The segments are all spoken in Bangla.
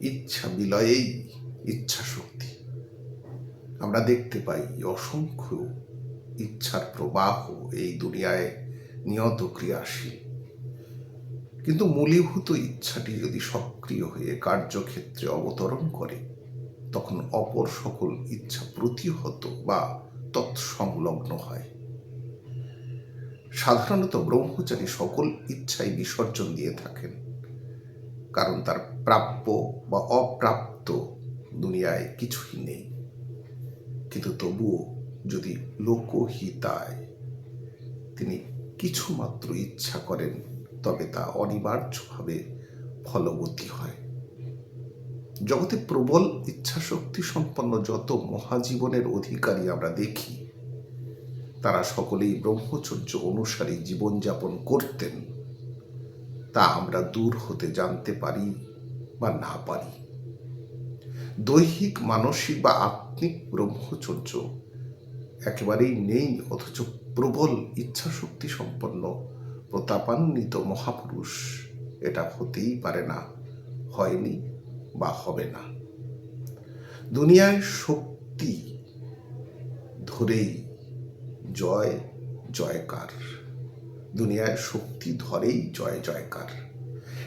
ইচ্ছা বিলয়েই ইচ্ছা শক্তি। আমরা দেখতে পাই অসংখ্য ইচ্ছার প্রবাহ এই দুনিয়ায় নিয়ত ক্রিয়াশীল। কিন্তু মূলীভূত ইচ্ছাটি যদি সক্রিয় হয়ে কার্যক্ষেত্রে অবতরণ করে, তখন অপর সকল ইচ্ছা প্রতিহত বা তৎসংলগ্ন হয়। সাধারণত ব্রহ্মচারী সকল ইচ্ছাই বিসর্জন দিয়ে থাকেন। কারণ তার প্রাপ্য বা অপ্রাপ্ত দুনিয়ায় কিছুই নেই। কিন্তু তবুও যদি লোকহিতায় তিনি কিছুমাত্র ইচ্ছা করেন, তবে তা অনিবার্যভাবে ফলবতী হয়। জগতে প্রবল ইচ্ছা শক্তি সম্পন্ন যত মহাজীবনের অধিকারী আমরা দেখি, তারা সকলেই ব্রহ্মচর্য অনুসারী জীবনযাপন করতেন। তা আমরা দূর হতে জানতে পারি বা না পারি। দৈহিক, মানসিক বা আত্মিক ব্রহ্মচর্য একেবারেই নেই, অথচ প্রবল ইচ্ছাশক্তি সম্পন্ন, প্রতাপান্বিত মহাপুরুষ এটা হতেই পারে না, হয়নি বা হবে না। দুনিয়ায় শক্তি ধরেই জয়, জয়কার। দুনিয়ায় শক্তি ধরেই জয় জয়কার।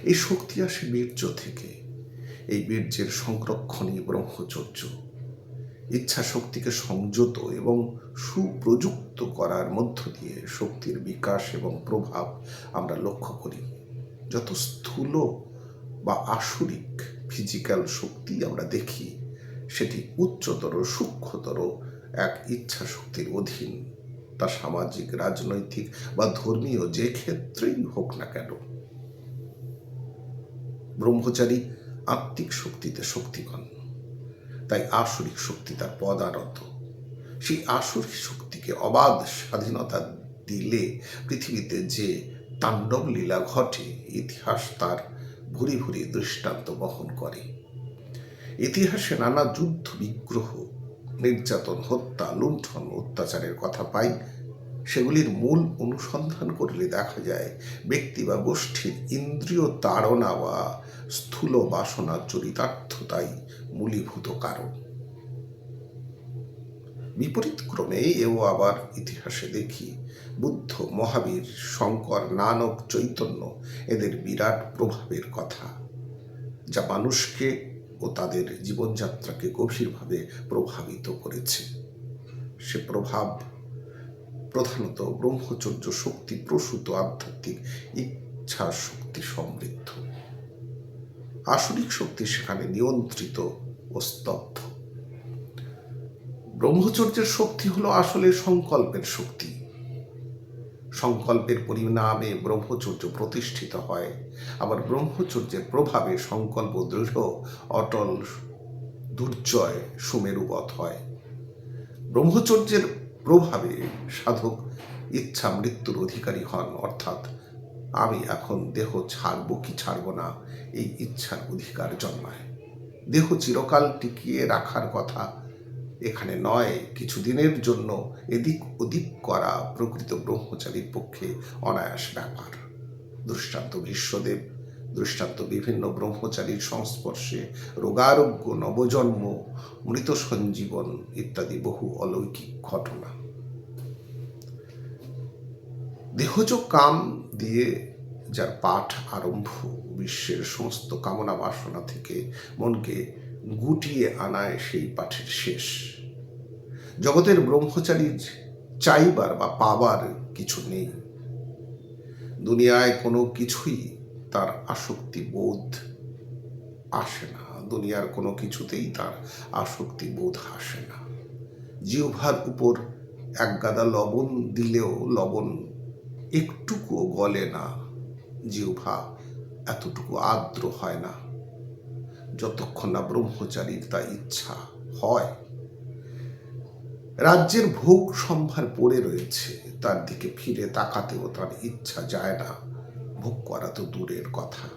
এই শক্তি আসে বীর্য থেকে। এই বীর্যের সংরক্ষণই ব্রহ্মচর্য। ইচ্ছা শক্তিকে সংযত এবং সুপ্রযুক্ত করার মধ্য দিয়ে শক্তির বিকাশ এবং প্রভাব আমরা লক্ষ্য করি। যত স্থূল বা আসরিক ফিজিক্যাল শক্তি আমরা দেখি, সেটি উচ্চতর, সূক্ষ্মতর এক ইচ্ছা শক্তির অধীন। তা সামাজিক, রাজনৈতিক বা ধর্মীয় যে ক্ষেত্রেই হোক না কেন। ব্রহ্মচারী আত্মিক শক্তিতে শক্তিগণ তাই আসরিক শক্তি তার পদারত সেই আসরিক শক্তিকে অবাধ স্বাধীনতা দিলে পৃথিবীতে যে তাণ্ডব লীলা ঘটে, ইতিহাস তার ভুরি ভুরি দৃষ্টান্ত বহন করে। ইতিহাসে নানা যুদ্ধ বিগ্রহ নির্যাতন, হত্যা, লুণ্ঠন, অত্যাচারের কথা পাই, সেগুলির মূল অনুসন্ধান করলে দেখা যায়, ব্যক্তি বা গোষ্ঠীর ইন্দ্রিয় তাড়না বা স্থূল বাসনা চরিতার্থতাই মূলীভূত কারণ। বিপরীত ক্রমে এও আবার ইতিহাসে দেখি, বুদ্ধ, মহাবীর, শঙ্কর, নানক, চৈতন্য এদের বিরাট প্রভাবের কথা, যা মানুষকে ও তাদের জীবনযাত্রাকে গভীরভাবে প্রভাবিত করেছে। সে প্রভাব প্রধানত ব্রহ্মচর্য শক্তি, প্রসূত আধ্যাত্মিক ইচ্ছা শক্তি সমৃদ্ধ। আসরিক শক্তি সেখানে নিয়ন্ত্রিত ও স্তব্ধ। ব্রহ্মচর্যের শক্তি হলো আসলে সংকল্পের শক্তি। সংকল্পের পরিণামে ব্রহ্মচর্য প্রতিষ্ঠিত হয়। আবার ব্রহ্মচর্যের প্রভাবে সংকল্প দৃঢ়, অটল, দুর্জয়, সুমেরুবৎ হয়। ব্রহ্মচর্যের প্রভাবে সাধক ইচ্ছা মৃত্যুর অধিকারী হন, অর্থাৎ আমি এখন দেহ ছাড়ব কি ছাড়ব না, এই ইচ্ছার অধিকার জন্মায়। দেহ চিরকাল টিকিয়ে রাখার কথা এখানে নয়, কিছুদিনের জন্য এদিক ওদিক করা প্রকৃত ব্রহ্মচারীর পক্ষে অনায়াস ব্যাপার। দৃষ্টান্ত ভীষ্মদেব দৃষ্টান্ত বিভিন্ন ব্রহ্মচারীর সংস্পর্শে রোগারোগ্য, নবজন্ম, মৃত সঞ্জীবন ইত্যাদি বহু অলৌকিক ঘটনা। দেহজ কাম দিয়ে যার পাঠ আরম্ভ, বিশ্বের সমস্ত কামনা বাসনা থেকে মনকে গুটিয়ে আনায় সেই পাঠের শেষ। জগতের ব্রহ্মচারীর চাইবার বা পাবার কিছু নেই। দুনিয়ায় কোনো কিছুই তার আসক্তি বোধ আসে না। দুনিয়ার কোনো কিছুতেই তার আসক্তি বোধ আসে না। জিহ্বার উপর এক গাদা লবণ দিলেও লবণ একটুকুও গলে না। জিহ্বা এতটুকু আর্দ্র হয় না। যতক্ষণ না ব্রহ্মচারীর তা ইচ্ছা হয়। রাজ্যের ভোগ সম্ভার পড়ে রয়েছে, তার দিকে ফিরে তাকাতেও তার ইচ্ছা যায় না। ভোগ করা তো দূরের কথা।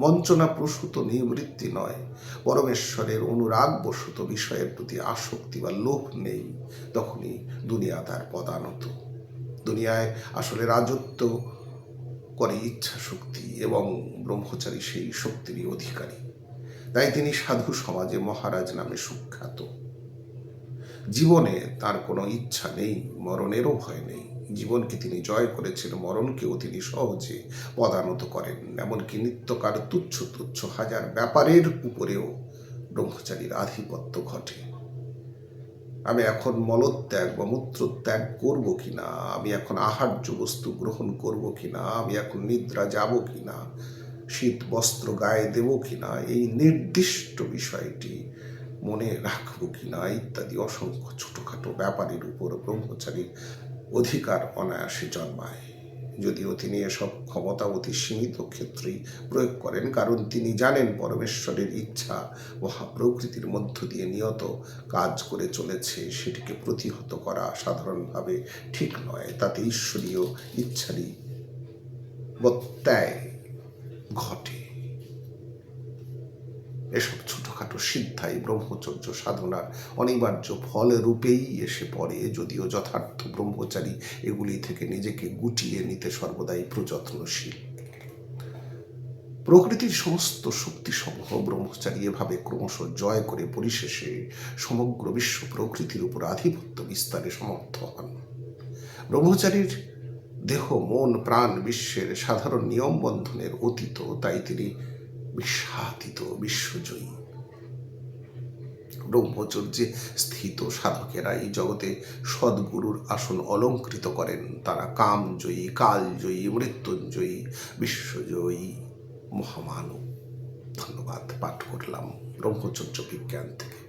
বঞ্চনা প্রসূত নিবৃত্তি নয়। পরমেশ্বরের অনুরাগ বসত বিষয়ের প্রতি আসক্তি বা লোভ নেই, তখনই দুনিয়া তার পদানত। দুনিয়ায় আসলে রাজত্ব করে ইচ্ছা শক্তি এবং ব্রহ্মচারী সেই শক্তিরই অধিকারী। তাই তিনি সাধু সমাজে মহারাজ নামে সুখ্যাত। জীবনে তার কোনো ইচ্ছা নেই, মরণেরও ভয় নেই। জীবনকে তিনি জয় করেছেন, মরণকেও তিনি সহজে পদানত করেন। এমনকি নিত্যকার তুচ্ছ তুচ্ছ হাজার ব্যাপারের উপরেও ব্রহ্মচারীর আধিপত্য ঘটে। আমি এখন মলত্যাগ বা মূত্রত্যাগ করব কিনা? আমি এখন আহার্য বস্তু গ্রহণ করব কিনা? আমি এখন নিদ্রা যাব কিনা? শীত, বস্ত্র গায়ে দেব কিনা এই নির্দিষ্ট বিষয়টি মনে রাখব কিনা ইত্যাদি অসংখ্য ছোটখাটো ব্যাপারের উপর ব্রহ্মচারীর অধিকার অনায়াসে জন্মায়। যদিও তিনি এসব ক্ষমতা অতি সীমিত ক্ষেত্রেই প্রয়োগ করেন, কারণ তিনি জানেন পরমেশ্বরের ইচ্ছা মহাপ্রকৃতির মধ্য দিয়ে নিয়ত কাজ করে চলেছে, সেটিকে প্রতিহত করা সাধারণভাবে ঠিক নয়। তাতে ঈশ্বরীয় ইচ্ছারই বত্যায় ঘটে। এসব ছোটখাটো সিদ্ধাই ব্রহ্মচর্য সাধনার অনিবার্য ফল রূপেই এসে পড়ে, যদিও যথার্থ ব্রহ্মচারী এগুলি থেকে নিজেকে গুটিয়ে নিতে সর্বদাই প্রযত্নশীল। প্রকৃতির সমস্ত শক্তিসমূহ ব্রহ্মচারী এভাবে ক্রমশ জয় করে পরিশেষে সমগ্র বিশ্ব প্রকৃতির উপর আধিপত্য বিস্তারে সমর্থ হন। ব্রহ্মচারীর দেহ, মন, প্রাণ, বিশ্বের সাধারণ নিয়ম বন্ধনের অতীত, তাই তিনি বিশ্বাতীত, বিশ্বজয়ী। ব্রহ্মচর্যে স্থিত সাধকেরা এই জগতে সদ্গুরুর আসন অলঙ্কৃত করেন। তারা কামজয়ী, কালজয়ী, মৃত্যুঞ্জয়ী, বিশ্বজয়ী, মহামানব। ধন্যবাদ, পাঠ করলাম ব্রহ্মচর্য বিজ্ঞান থেকে।